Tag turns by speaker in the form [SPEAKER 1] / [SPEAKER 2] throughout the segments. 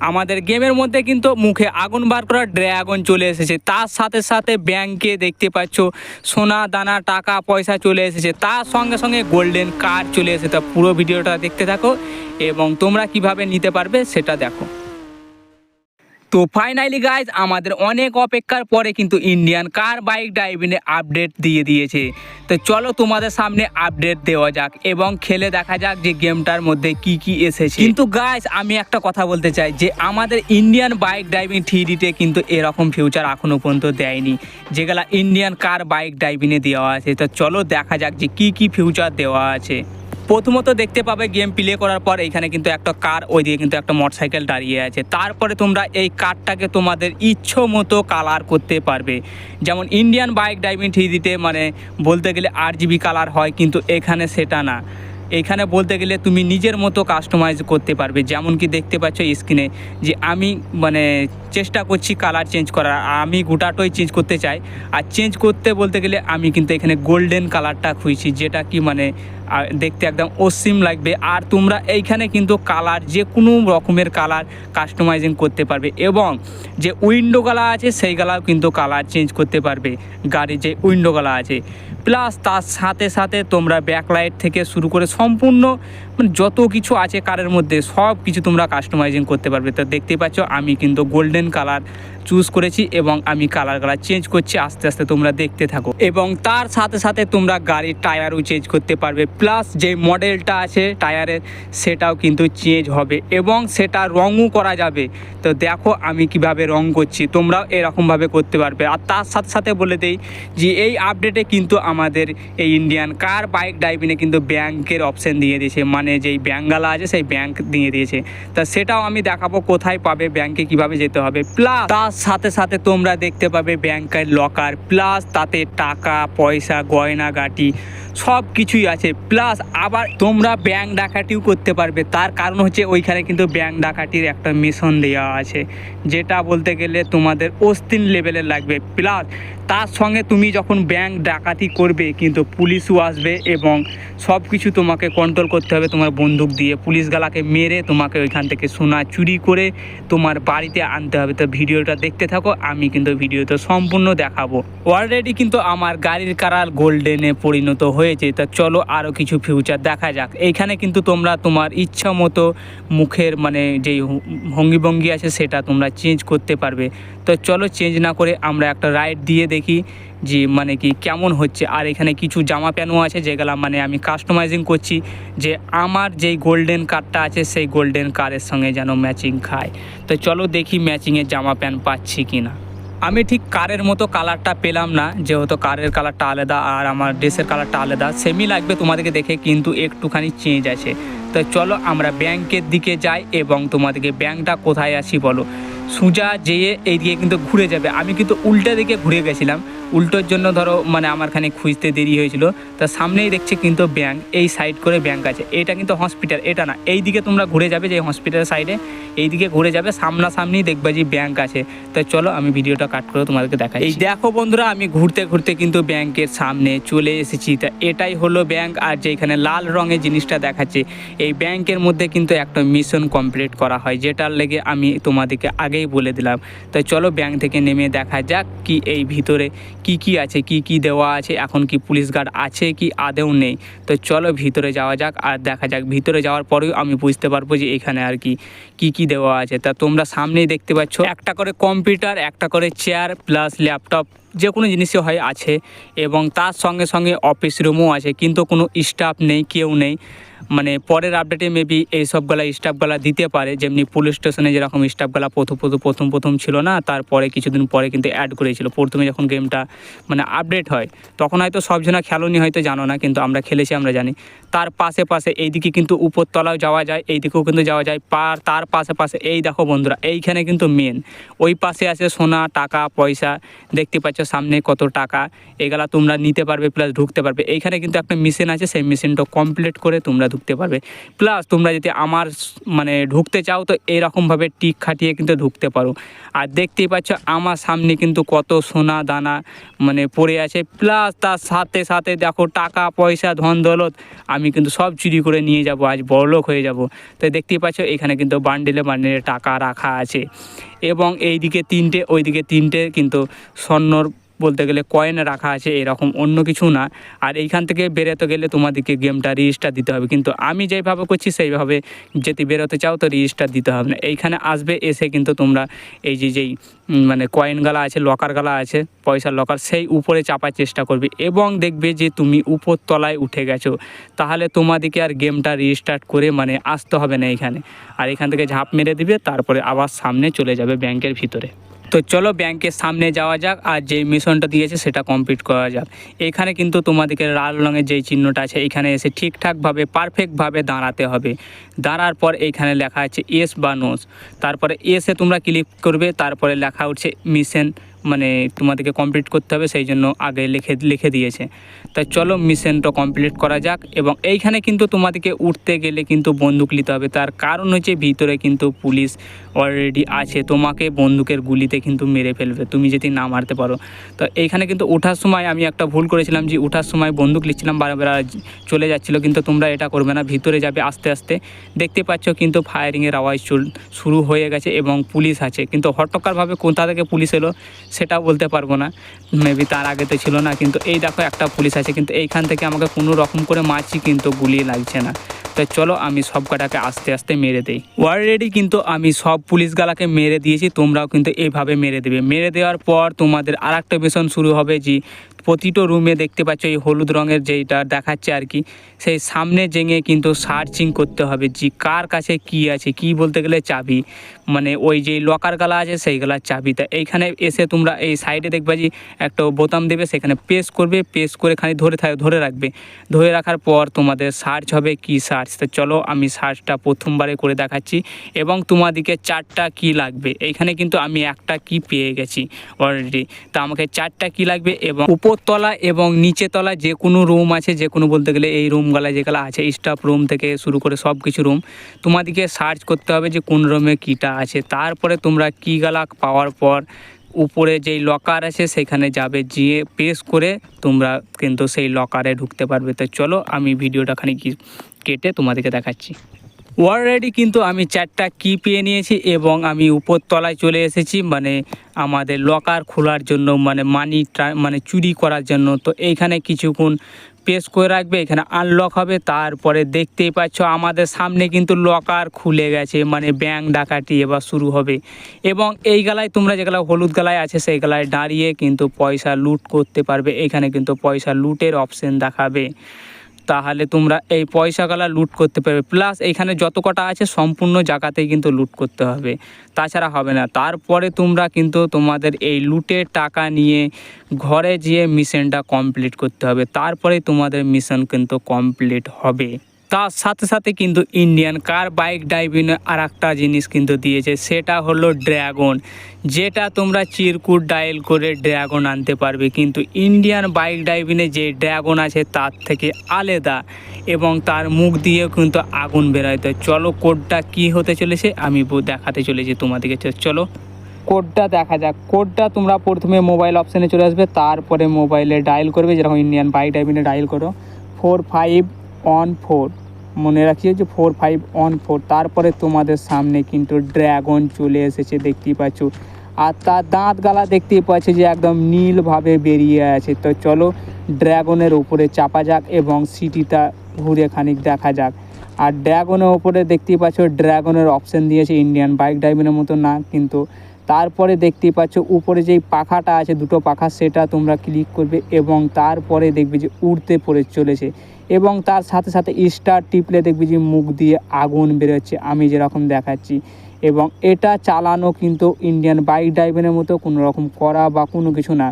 [SPEAKER 1] আমাদের গেমের মধ্যে কিন্তু মুখে আগুন বার করা ড্রাগন চলে এসেছে। তার সাথে সাথে ব্যাংকে দেখতে পাচ্ছ, সোনা, দানা, টাকা, পয়সা চলে এসেছে। তার সঙ্গে সঙ্গে গোল্ডেন কার্ড চলে এসেছে। তা পুরো ভিডিওটা দেখতে থাকো এবং তোমরা কীভাবে নিতে পারবে সেটা দেখো। তো ফাইনালি গাইজ আমাদের অনেক অপেক্ষার পরে কিন্তু ইন্ডিয়ান কার বাইক ড্রাইভিংয়ে আপডেট দিয়ে দিয়েছে। তো চলো তোমাদের সামনে আপডেট দেওয়া যাক এবং খেলে দেখা যাক যে গেমটার মধ্যে কি কি এসেছে। কিন্তু গাইজ আমি একটা কথা বলতে চাই যে আমাদের ইন্ডিয়ান বাইক ড্রাইভিং থ্রিডিতে কিন্তু এরকম ফিউচার এখনও পর্যন্ত দেয়নি। যেগুলা ইন্ডিয়ান কার বাইক ড্রাইভিংয়ে দেওয়া আছে। তো চলো দেখা যাক যে কি কি ফিউচার দেওয়া আছে। প্রথমত দেখতে পাবে গেম প্লে করার পর এইখানে কিন্তু একটা কার ওইদিকে কিন্তু একটা মোটরসাইকেল দাঁড়িয়ে আছে। তারপরে তোমরা এই কারটাকে তোমাদের ইচ্ছো মতো কালার করতে পারবে। যেমন ইন্ডিয়ান বাইক ড্রাইভিং থ্রিডিতে মানে বলতে গেলে আর জিবি কালার হয়, কিন্তু এখানে সেটা না। এখানে বলতে গেলে তুমি নিজের মতো কাস্টমাইজ করতে পারবে। যেমন কি দেখতে পাচ্ছ স্ক্রিনে যে আমি মানে চেষ্টা করছি কালার চেঞ্জ করার আমি গোটাটোই চেঞ্জ করতে চাই। আর চেঞ্জ করতে বলতে গেলে আমি কিন্তু এখানে গোল্ডেন কালারটা খুঁজছি, যেটা কি মানে দেখতে একদম অসীম লাগবে। আর তোমরা এইখানে কিন্তু কালার যে কোনো রকমের কালার কাস্টমাইজিং করতে পারবে। এবং যে উইন্ডো গালা আছে, সেই গালাও কিন্তু কালার চেঞ্জ করতে পারবে। গাড়ির যে উইন্ডো গালা আছে। প্লাস তার সাথে সাথে তোমরা ব্যাকলাইট থেকে শুরু করে সম্পূর্ণ মানে যত কিছু আছে কারের মধ্যে সব কিছু তোমরা কাস্টমাইজিং করতে পারবে। তো দেখতে পাচ্ছ, আমি কিন্তু গোল্ডেন কালার চুজ করেছি এবং আমি কালার কালার চেঞ্জ করছি, আস্তে আস্তে তোমরা দেখতে থাকো। এবং তার সাথে সাথে তোমরা গাড়ির টায়ারও চেঞ্জ করতে পারবে। প্লাস যে মডেলটা আছে টায়ারের সেটাও কিন্তু চেঞ্জ হবে এবং সেটা রঙও করা যাবে। তো দেখো আমি কীভাবে রং করছি, তোমরাও এরকমভাবে করতে পারবে। আর তার সাথে সাথে বলে দেই যে, এই আপডেটে কিন্তু আমাদের এই ইন্ডিয়ান কার বাইক ড্রাইভিংয়ে কিন্তু ব্যাংকের অপশন দিয়ে দিয়েছে। মানে যেই ব্যাঙ্কগালা আছে, সেই ব্যাংক দিয়ে দিয়েছে। তা সেটাও আমি দেখাবো কোথায় পাবে ব্যাংকে কীভাবে যেতে হবে। প্লাস তার সাথে সাথে তোমরা দেখতে পাবে ব্যাংকের লকার প্লাস তাতে টাকা, পয়সা গয়না গাটি সব কিছুই আছে। প্লাস আবার তোমরা ব্যাংক ডাকাটিও করতে পারবে। তার কারণ হচ্ছে ওইখানে কিন্তু ব্যাংক ডাকাটির একটা মিশন দেওয়া আছে। যেটা বলতে গেলে তোমাদের অস্থির লেভেলের লাগবে। প্লাস তার সঙ্গে তুমি যখন ব্যাংক ডাকাতি করবে, কিন্তু পুলিশও আসবে এবং সব কিছু তোমাকে কন্ট্রোল করতে হবে তোমার বন্দুক দিয়ে। পুলিশ গালাকে মেরে তোমাকে ওইখান থেকে সোনা চুরি করে তোমার বাড়িতে আনতে হবে। তো ভিডিওটা দেখতে থাকো, আমি কিন্তু ভিডিওতে সম্পূর্ণ দেখাবো। অলরেডি কিন্তু আমার গাড়ির কারার গোল্ডেনে পরিণত হয়েছে। তা চলো আরও কিছু ফিউচার দেখা যাক। এইখানে কিন্তু তোমরা তোমার ইচ্ছা মতো মুখের মানে যেই ভঙ্গি ভঙ্গি আছে, সেটা তোমরা চেঞ্জ করতে পারবে। তো চলো চেঞ্জ না করে আমরা একটা রাইড দিয়ে দেখি যে মানে কি কেমন হচ্ছে। আর এখানে কিছু জামা প্যান্টও আছে যেগুলো মানে আমি কাস্টমাইজিং করছি যে আমার যেই গোল্ডেন কারটা আছে সেই গোল্ডেন কারের সঙ্গে যেন ম্যাচিং খায়। তো চলো দেখি ম্যাচিংয়ের জামা প্যান্ট পাচ্ছি কি না আমি ঠিক কারের মতো কালারটা পেলাম না, যেহেতু কারের কালারটা আলাদা আর আমার ড্রেসের কালারটা আলাদা সেমই লাগবে তোমাদেরকে দেখে কিন্তু একটুখানি চেঞ্জ আছে। তো চলো আমরা ব্যাংকের দিকে যাই এবং তোমাদেরকে ব্যাংকটা কোথায় আছি বলো। সোজা যেয়ে এই এইদিকে কিন্তু ঘুরে যাবে। আমি কিন্তু উল্টা দিকে ঘুরে গেছিলাম। উল্টোর জন্য ধরো মানে আমার খানিক খুঁজতে দেরি হয়েছিল, তা সামনেই দেখছি কিন্তু ব্যাংক এই সাইড করে ব্যাংক আছে। এটা কিন্তু হসপিটাল এটা না। এই দিকে তোমরা ঘুরে যাবে যে হসপিটালের সাইডে এই দিকে ঘুরে যাবে, সামনাসামনি দেখবে যে ব্যাংক আছে। তো চলো, আমি ভিডিওটা কাট করে তোমাদেরকে দেখাই এই দেখো বন্ধুরা, আমি ঘুরতে ঘুরতে কিন্তু ব্যাংকের সামনে চলে এসেছি। তা এটাই হলো ব্যাংক আর যেখানে লাল রঙের জিনিসটা দেখাচ্ছে, এই ব্যাংকের মধ্যে কিন্তু একটা মিশন কমপ্লিট করা হয়, যেটার লেগে আমি তোমাদেরকে আগেই বলে দিলাম। তো চলো ব্যাংক থেকে নেমে দেখা যাক কি এই ভিতরে কি কি আছে, কি কি দেওয়া আছে, এখন কি পুলিশ গার্ড আছে, কি আদেও নেই। তো চলো ভিতরে যাওয়া যাক আর দেখা যাক। ভিতরে যাওয়ার পরেও আমি বুঝতে পারব যে এখানে আর কি কি কি দেওয়া আছে। তা তোমরা সামনেই দেখতে পাচ্ছ, একটা করে কম্পিউটার, একটা করে চেয়ার প্লাস ল্যাপটপ যে কোনো জিনিসই হয় আছে। এবং তার সঙ্গে সঙ্গে অফিস রুমও আছে, কিন্তু কোনো স্টাফ নেই, কেউ নেই। মানে পরের আপডেটে মেবি এই সবগুলা স্টাফগুলা দিতে পারে, যেমনি পুলিশ স্টেশনে যেরকম স্টাফগুলা প্রথম প্রথম প্রথম প্রথম ছিল না, তারপরে কিছুদিন পরে কিন্তু অ্যাড করেছিল। প্রথমে যখন গেমটা মানে আপডেট হয়, তখন হয়তো সব জনা খেলোনি হয়তো জানো না, কিন্তু আমরা খেলেছি, আমরা জানি। তার পাশে পাশে এইদিকে কিন্তু উপরতলাও যাওয়া যায়, এইদিকেও কিন্তু যাওয়া যায়। পার, তার পাশে পাশে, এই দেখো বন্ধুরা, এইখানে কিন্তু মেন ওই পাশে আছে সোনা, টাকা, পয়সা, দেখতে পাচ্ছ সামনে কত টাকা। এগুলা তোমরা নিতে পারবে প্লাস ঢুকতে পারবে। এইখানে কিন্তু একটা মেশিন আছে, সেই মেশিনটা কমপ্লিট করে তোমরা ঢুকতে পারবে। প্লাস তোমরা যদি আমার মানে ঢুকতে চাও, তো এরকমভাবে টিক খাটিয়ে কিন্তু ঢুকতে পারো। আর দেখতেই পাচ্ছ, আমার সামনে কিন্তু কত সোনা দানা মানে পড়ে আছে। প্লাস তার সাথে সাথে দেখো, টাকা, পয়সা, ধন, দৌলত, আমি কিন্তু সব চুরি করে নিয়ে যাব। আজ বড়লোক হয়ে যাব। তো দেখতেই পাচ্ছ, এখানে কিন্তু বান্ডেলে বান্ডেলে টাকা রাখা আছে। এবং এইদিকে তিনটে, ওইদিকে তিনটে কিন্তু স্বর্ণর বলতে গেলে কয়েন রাখা আছে, এরকম অন্য কিছু না। আর এইখান থেকে বেরোতে গেলে তোমাদেরকে গেমটা রেজিস্টার দিতে হবে। কিন্তু আমি যেভাবে করছি সেইভাবে যদি বেরোতে চাও তো রেজিস্টার দিতে হবে না। এইখানে আসবে, এসে কিন্তু তোমরা এই যে যেই মানে কয়েন গালা আছে লকার গালা আছে, পয়সার লকার সেই উপরে চাপার চেষ্টা করবে। এবং দেখবে যে তুমি উপর তলায় উঠে গেছো। তাহলে তোমাদেরকে আর গেমটা রিস্টার্ট করে মানে আসতে হবে না এখানে আর এখান থেকে ঝাঁপ মেরে দিবে, তারপরে আবার সামনে চলে যাবে ব্যাংকের ভিতরে। তো চলো ব্যাংকের সামনে যাওয়া যাক, আর যেই মিশনটা দিয়েছে সেটা কমপ্লিট করা যাক। এখানে কিন্তু তোমাদেরকে লাল রঙের যেই চিহ্নটা আছে, এখানে এসে ঠিকঠাকভাবে পারফেক্টভাবে দাঁড়াতে হবে। দাঁড়ার পর এইখানে লেখা আছে এস বা নোস তারপরে এসে তোমরা ক্লিক করবে, তারপরে লেখা উঠছে মিশন মানে তোমাদেরকে কমপ্লিট করতে হবে, সেই জন্য আগে লিখে লিখে দিয়েছে। তা চলো মিশনটা কমপ্লিট করা যাক এবং এইখানে কিন্তু তোমাদেরকে উঠতে গেলে কিন্তু বন্দুক নিতে হবে। তার কারণ হচ্ছে ভিতরে কিন্তু পুলিশ অলরেডি আছে, তোমাকে বন্দুকের গুলিতে কিন্তু মেরে ফেলবে, তুমি যদি না মারতে পারো। তো এইখানে কিন্তু ওঠার সময় আমি একটা ভুল করেছিলাম যে ওঠার সময় বন্দুক লিখছিলাম বারবার চলে যাচ্ছিল, কিন্তু তোমরা এটা করবে না, ভিতরে যাবে আস্তে আস্তে। দেখতে পাচ্ছ কিন্তু ফায়ারিংয়ের আওয়াজ শুরু হয়ে গেছে এবং পুলিশ আছে, কিন্তু হটকারভাবে কোথা থেকে পুলিশ এলো, সেটা বলতে পারব না। মেবি তার আগে তো ছিল না, কিন্তু এই দেখো একটা পুলিশ আছে কিন্তু এইখান থেকে আমাকে কোনো রকম করে মারছি কিন্তু গুলি লাগছে না। তো চলো, আমি সব কটাকে আস্তে আস্তে মেরে দেই। অলরেডি কিন্তু আমি সব পুলিশগালাকে মেরে দিয়েছি, তোমরাও কিন্তু এইভাবে মেরে দেবে। মেরে দেওয়ার পর তোমাদের আর একটা মিশন শুরু হবে যে, প্রতিটা রুমে দেখতে পাচ্ছ এই হলুদ রঙের যেইটা দেখাচ্ছে আর কি, সেই সামনে জেঙে কিন্তু সার্চিং করতে হবে যে, কার কাছে কি আছে, কি বলতে গেলে চাবি? মানে ওই যে লকার গালা আছে, সেই গালার চাবি। তা এইখানে এসে তোমরা এই সাইডে দেখবা যে, একটা বোতাম দেবে, সেখানে প্রেস করবে প্রেস করে খালি ধরে থাক ধরে রাখবে। ধরে রাখার পর তোমাদের সার্চ হবে কি সার্চ তো চলো, আমি সার্চটা প্রথমবারে করে দেখাচ্ছি। এবং তোমাদেরকে চারটা কি লাগবে? এইখানে কিন্তু আমি একটা কি পেয়ে গেছি অলরেডি তো আমাকে চারটা কি লাগবে? এবং উপরতলা এবং নিচেতলা যে কোনো রুম আছে, যে কোনো বলতে গেলে এই রুমগুলা যেগুলো আছে স্টাফ রুম থেকে শুরু করে সব কিছু রুম তোমাদেরকে সার্চ করতে হবে যে কোন রুমে কীটা আছে। তারপরে তোমরা কীগুলা পাওয়ার পর উপরে যেই লকার আছে, সেখানে যাবে, গিয়ে প্রেস করে তোমরা কিন্তু সেই লকারে ঢুকতে পারবে। তো চলো, আমি ভিডিওটা খানি কি কেটে তোমাদেরকে দেখাচ্ছি। অলরেডি কিন্তু আমি চারটা কি পেয়ে নিয়েছি এবং আমি উপর তলায় চলে এসেছি মানে আমাদের লকার খোলার জন্য মানে মানি মানে চুরি করার জন্য। তো এইখানে কিছুক্ষণ পেস করে রাখবে, এখানে আনলক হবে, তারপরে দেখতেই পাচ্ছ আমাদের সামনে কিন্তু লকার খুলে গেছে মানে ব্যাংক ডাকাতি এবার শুরু হবে। এবং এই গালায় তোমরা যেগুলো হলুদ গালায় আছে, সেই গালায় দাঁড়িয়ে কিন্তু পয়সা লুট করতে পারবে। এখানে কিন্তু পয়সা লুটের অপশন দেখাবে। তাহলে তোমরা এই পয়সাগুলা লুট করতে পারবে। প্লাস এইখানে যত কটা আছে সম্পূর্ণ জায়গাতেই কিন্তু লুট করতে হবে। তাছাড়া হবে না। তারপরে তোমরা কিন্তু তোমাদের এই লুটের টাকা নিয়ে ঘরে যেয়ে মিশনটা কমপ্লিট করতে হবে। তারপরে তোমাদের মিশন কিন্তু কমপ্লিট হবে। তার সাথে সাথে কিন্তু ইন্ডিয়ান কার বাইক ডাইভিংয়ে আর একটা জিনিস কিন্তু দিয়েছে, সেটা হলো ড্রাগন যেটা তোমরা চিরকুট ডাইল করে ড্রাগন আনতে পারবে, কিন্তু ইন্ডিয়ান বাইক ডাইভিংয়ে যে ড্রাগন আছে, তার থেকে আলাদা এবং তার মুখ দিয়ে কিন্তু আগুন বেরোয়। তো চলো কোডটা কি হতে চলেছে, আমি দেখাতে চলেছি তোমাদেরকে। চলো কোডটা দেখা যাক। কোডটা তোমরা প্রথমে মোবাইল অপশানে চলে আসবে, তারপরে মোবাইলে ডায়াল করবে, যেরকম ইন্ডিয়ান বাইক ডাইভিংয়ে ডায়াল করো। ফোর ফাইভ অন ফোর মনে রাখিও যে ফোর ফাইভ অন ফোর তারপরে তোমাদের সামনে কিন্তু ড্রাগন চলে এসেছে, দেখতেই পাচ্ছ। আর তার দাঁত গালা দেখতেই পাচ্ছ যে একদম নীলভাবে বেরিয়ে আছে। তো চলো ড্র্যাগনের উপরে চাপা যাক এবং সিটিটা ঘুরে খানিক দেখা যাক। আর ড্রাগনের ওপরে দেখতেই পাচ্ছ ড্রাগনের অপশন দিয়েছে ইন্ডিয়ান বাইক ড্রাইভিংয়ের মতো না, কিন্তু তারপরে দেখতেই পাচ্ছ, উপরে যেই পাখাটা আছে, দুটো পাখা, সেটা তোমরা ক্লিক করবে এবং তারপরে দেখবে যে উড়তে পড়ে চলেছে এবং তার সাথে সাথে স্টার টিপলে দেখবি যে মুখ দিয়ে আগুন বেরোচ্ছে। আমি যেরকম দেখাচ্ছি এবং এটা চালানো কিন্তু ইন্ডিয়ান বাইক ড্রাইভিংয়ের মতো কোনো রকম করা বা কোনো কিছু না।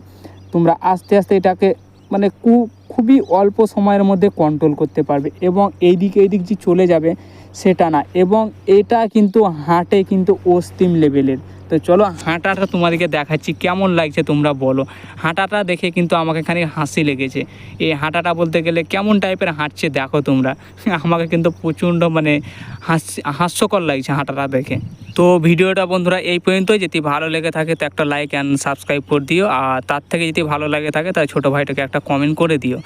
[SPEAKER 1] তোমরা আস্তে আস্তে এটাকে মানে কু, খুবই অল্প সময়ের মধ্যে কন্ট্রোল করতে পারবে এবং এইদিকে এইদিক যে চলে যাবে সেটা না এবং এটা কিন্তু হাঁটে কিন্তু অস্তিম লেভেলের তো চলো হাঁটাটা তোমাদেরকে দেখাচ্ছি, কেমন লাগছে তোমরা বলো। হাঁটাটা দেখে কিন্তু আমাকে খানিক হাসি লেগেছে। এই হাঁটাটা বলতে গেলে কেমন টাইপের হাঁটছে দেখো তোমরা। আমাকে কিন্তু প্রচণ্ড মানে হাসি, হাস্যকর লাগছে হাঁটাটা দেখে। তো ভিডিওটা বন্ধুরা এই পর্যন্তই। যদি ভালো লেগে থাকে তো একটা লাইক অ্যান্ড সাবস্ক্রাইব করে দিও। আর তার থেকে যদি ভালো লাগে থাকে তাই ছোটো ভাইটাকে একটা কমেন্ট করে দিও।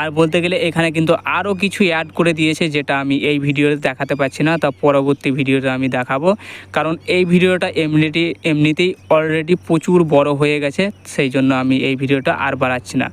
[SPEAKER 1] আর বলতে গেলে এখানে কিন্তু আরও কিছু অ্যাড করে দিয়েছে যেটা আমি এই ভিডিওতে দেখাতে পারছি না। তা পরবর্তী ভিডিওতে আমি দেখাবো। কারণ এই ভিডিওটা এমনিটি এমনিতেই অলরেডি প্রচুর বড় হয়ে গেছে সেই জন্য আমি এই ভিডিওটা আর বাড়াচ্ছি না।